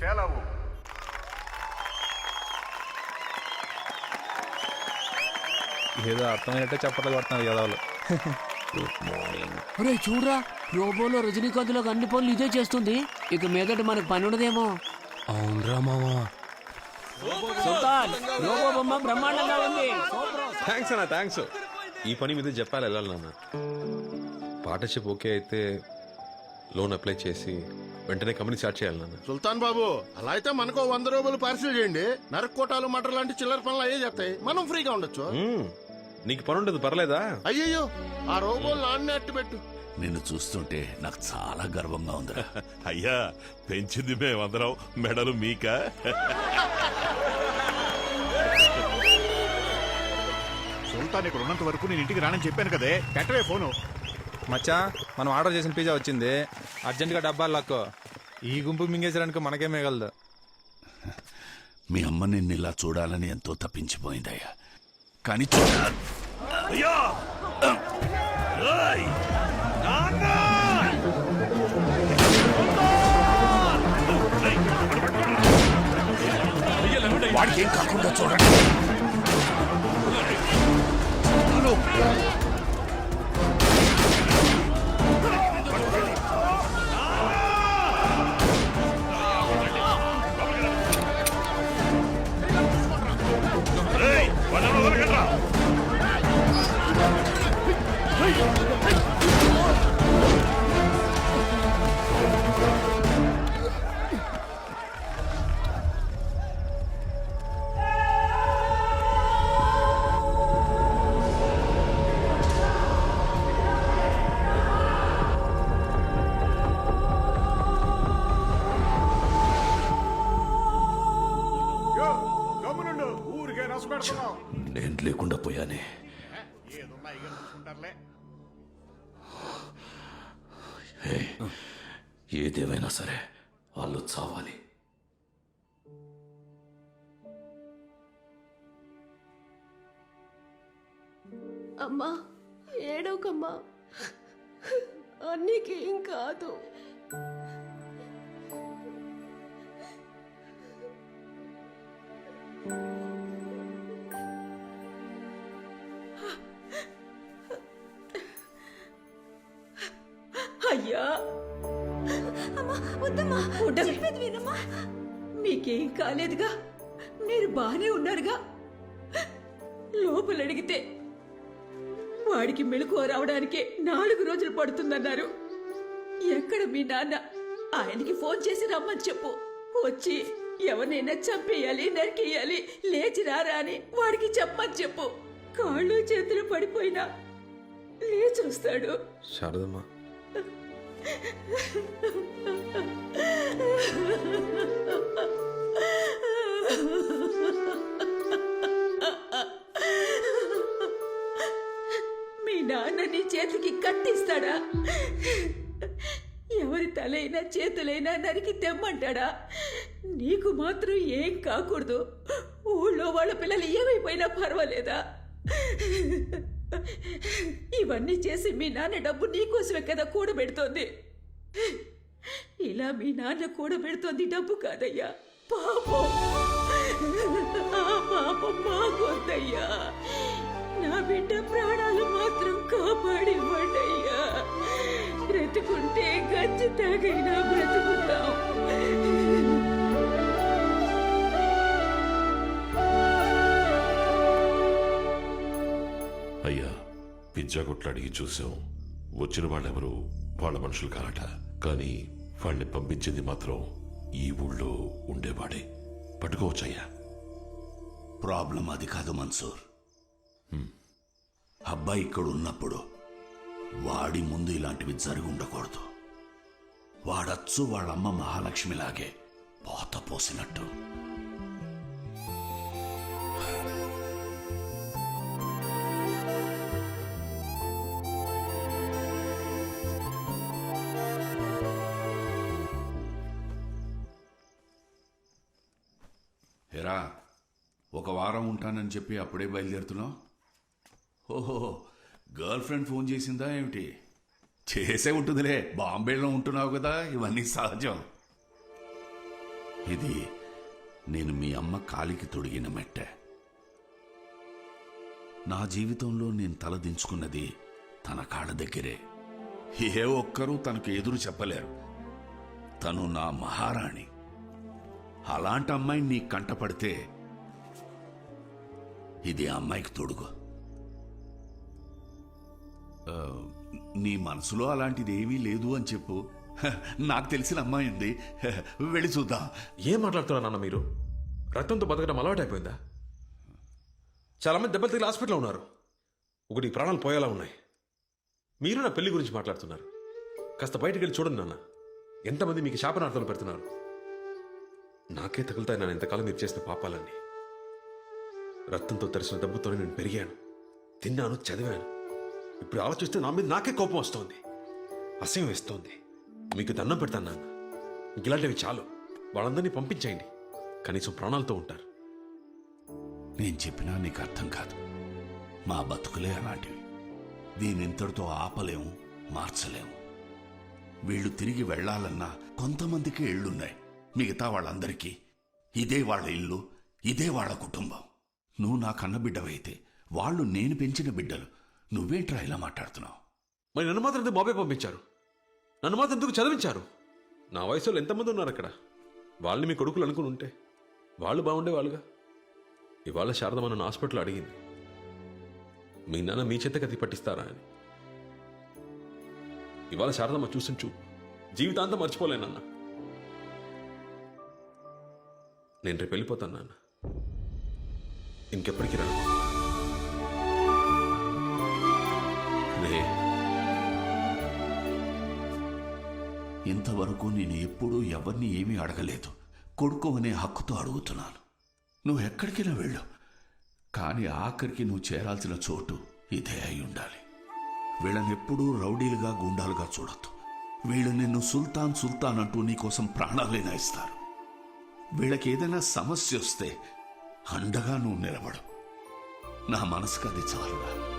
సెలవు ఏదో అర్థమైనట్టే చెప్పట్లు కొడుతున్నారు యదవులు ఒరే చూడరా రోబోలో రజనీకాంత్లో అన్ని పనులు ఇదే చేస్తుంది. ఇక మీదట మనకు పని ఉండదేమో. అవునరా మామా సుల్తాన్ రోబో బొమ్మ బ్రహ్మాండంగా ఉంది. థ్యాంక్స్ అన్న థ్యాంక్స్ ఈ పని మీద చెప్పాలి వెళ్ళాలి నాన్న. పార్ట్నర్షిప్ ఓకే అయితే లోన్ అప్లై చేసి వెంటనే కంపెనీ స్టార్ట్ చేయాలి నాన్న. సుల్తాన్ బాబు అలా అయితే మనకు వంద రూపాయలు పార్సిల్ చేయండి. నరక్కోటాలు మటర్ లాంటి చిల్లర పనులు అయ్యే చేస్తాయి. మనం ఫ్రీగా ఉండొచ్చు. మ్మ్. నీకు పని ఉండదు పర్లేదా? అయ్యయ్యో ఆ రోబోలు నాన్నే అట్టు పెట్టు. నిన్ను చూస్తుంటే నాకు చాలా గర్వంగా ఉందిరా. అయ్యా పెంచింది మేమందరం మెడలు మీక? సుల్తాన్ ఇక్కడ ఉన్నంత వరకు నేను ఇంటికి రానని చెప్పాను కదే. పెట్టవే ఫోను. మచ్చా మనం ఆర్డర్ చేసిన పిజ్జా వచ్చింది. అర్జెంటుగా డబ్బాలు లక్కో. ఈ గుంపు మింగేసడానికి మనకే మిగలదు మీ అమ్మ నిన్ను ఇలా చూడాలని ఎంతో తప్పించిపోయిందయ్యా కానీ చూడాలి అయ్యా ఏయ్! నాన్న! వాడికి ఏం కాకుండా చూడండి! నేను లేకుండా పోయానే. ఏదేమైనా సరే వాళ్ళు చావాలి. అమ్మా ఏడవకమ్మా. అన్నికేం కాదు. అయ్యా అమ్మా వినమ్మా. మీకేం కాలేదుగా? మీరు బానే ఉన్నారుగా? లోపల అడిగితే వాడికి మెలకువ రావడానికే నాలుగు రోజులు పడుతుందన్నారు. ఎక్కడ మీ నాన్న? ఆయనకి ఫోన్ చేసి రమ్మని చెప్పు. వచ్చి ఎవరినైనా చంపేయాలి నరికేయాలి లేచి రారా అని వాడికి చెప్పమని చెప్పు. కాళ్ళు చేతులు పడిపోయినా లేచి వస్తాడు శారదమ్మా. మీ నాన్న నీ చేతికి కట్టిస్తాడా? ఎవరి తలైనా చేతులైనా నరికి తెమ్మంటాడా? నీకు మాత్రం ఏం కాకూడదు. ఊళ్ళో వాళ్ళ పిల్లలు ఏమైపోయినా పర్వాలేదా? ఇవన్నీ చేసి మీ నాన్న డబ్బు నీకోసమే కదా కూడబెడుతోంది. ఇలా మీ నాన్న కూడబెడుతోంది డబ్బు కాదయ్యా. పాపం. పాపం మాకొద్దయ్యా. నా బిడ్డ ప్రాణాలు మాత్రం కాపాడి బ్రతుకుంటే గచ్చి తాగైనా బ్రతుకుతాం. అయ్యా పిజ్జా కొట్లు అడిగి చూసాం. వచ్చిన వాళ్ళెవరు వాళ్ళ మనుషులు కారట. కానీ వాళ్ళని పంపించింది మాత్రం ఈ ఊళ్ళో ఉండేవాడే. పట్టుకోవచ్చయ్యా. ప్రాబ్లం అది కాదు మన్సూర్. అబ్బాయి ఇక్కడ ఉన్నప్పుడు వాడి ముందు ఇలాంటివి జరిగి ఉండకూడదు. వాడచ్చు వాళ్ళమ్మ మహాలక్ష్మిలాగే పోత పోసినట్టు. ఎరా ఒక వారం ఉంటానని చెప్పి అప్పుడే బయలుదేరుతున్నావు? ఓహో గర్ల్ ఫ్రెండ్ ఫోన్ చేసిందా ఏమిటి? చేసే ఉంటుందిలే బాంబేలో ఉంటున్నావు కదా ఇవన్నీ సహజం. ఇది నేను మీ అమ్మ కాలికి తొడిగిన మెట్టే. నా జీవితంలో నేను తలదించుకున్నది తన కాళ్ళ దగ్గరే. ఏ ఒక్కరూ తనకు ఎదురు చెప్పలేరు. తను నా మహారాణి. అలాంటి అమ్మాయి నీ కంటపడితే ఇది ఆ అమ్మాయికి తోడుకో నీ మనసులో అలాంటిది ఏమీ లేదు అని చెప్పు. హ, నాకు తెలిసిన అమ్మాయి ఉంది. వెళ్ళి చూద్దాం. ఏం మాట్లాడుతున్నారు నాన్న మీరు? రక్తంతో బతకడం అలవాటైపోయిందా? చాలామంది దెబ్బలు తగిలి హాస్పిటల్లో ఉన్నారు. ఒకటి ప్రాణాలు పోయేలా ఉన్నాయి. మీరు నా పెళ్ళి గురించి మాట్లాడుతున్నారు. కాస్త బయటికి వెళ్ళి చూడండి నాన్న. ఎంతమంది మీకు శాపనార్థాలు పెడుతున్నారు? నాకే తగులుతాయి నన్ను. ఎంతకాలం మీరు చేసిన పాపాలన్నీ. రక్తంతో తెరిచిన డబ్బుతోనే నేను పెరిగాను. తిన్నాను చదివాను. ఇప్పుడు ఆలోచిస్తే నా మీద నాకే కోపం వస్తోంది. అసహ్యం వేస్తోంది. మీకు దండం పెడతాను నాన్న. ఇలాంటివి చాలు. వాళ్ళందరినీ పంపించేయండి. కనీసం ప్రాణాలతో ఉంటారు. నేను చెప్పినా నీకు అర్థం కాదు. మా బతుకులే అలాంటివి. దీనింతటితో ఆపలేము మార్చలేము. వీళ్ళు తిరిగి వెళ్ళాలన్నా కొంతమందికి ఇళ్ళున్నాయి. మిగతా వాళ్ళందరికీ. ఇదే వాళ్ళ ఇల్లు ఇదే వాళ్ళ కుటుంబం. నువ్వు నా కన్న బిడ్డవైతే వాళ్ళు నేను పెంచిన బిడ్డలు. నువ్వేంట్రా ఇలా మాట్లాడుతున్నావు? మరి నన్ను మాత్రం ఎందుకు బాబాయ్ పంపించారు? నన్ను మాత్రం ఎందుకు చదివించారు? నా వయసులో ఎంతమంది ఉన్నారు అక్కడ? వాళ్ళని మీ కొడుకులు అనుకుని ఉంటే వాళ్ళు బాగుండేవాళ్ళుగా. ఇవాళ శారదమ్మ నన్ను హాస్పిటల్ అడిగింది. మీ నాన్న మీ చేత కత్తి పట్టిస్తారా అని. ఇవాళ శారదమ్మ చూసిన చూపు జీవితాంతం మర్చిపోలేనన్నా. నేను రేపు వెళ్ళిపోతాను నాన్న. ఇంకెప్పటికీ రా రే ఇంతవరకు నేను ఎప్పుడూ ఎవరిని ఏమీ అడగలేదు. కొడుకు అనే హక్కుతో అడుగుతున్నాను. నువ్వు ఎక్కడికైనా వెళ్ళు. కానీ ఆఖరికి నువ్వు చేరాల్సిన చోటు ఇదే అయి ఉండాలి. వీళ్ళని ఎప్పుడూ రౌడీలుగా గుండాలుగా చూడొద్దు. వీళ్ళు నిన్ను సుల్తాన్ సుల్తాన్ అంటూ నీకోసం ప్రాణాలైనా ఇస్తారు. వీళ్ళకి ఏదైనా సమస్య వస్తే అండగా నువ్వు నిలబడు. నా మనసుకు అది చాలురా.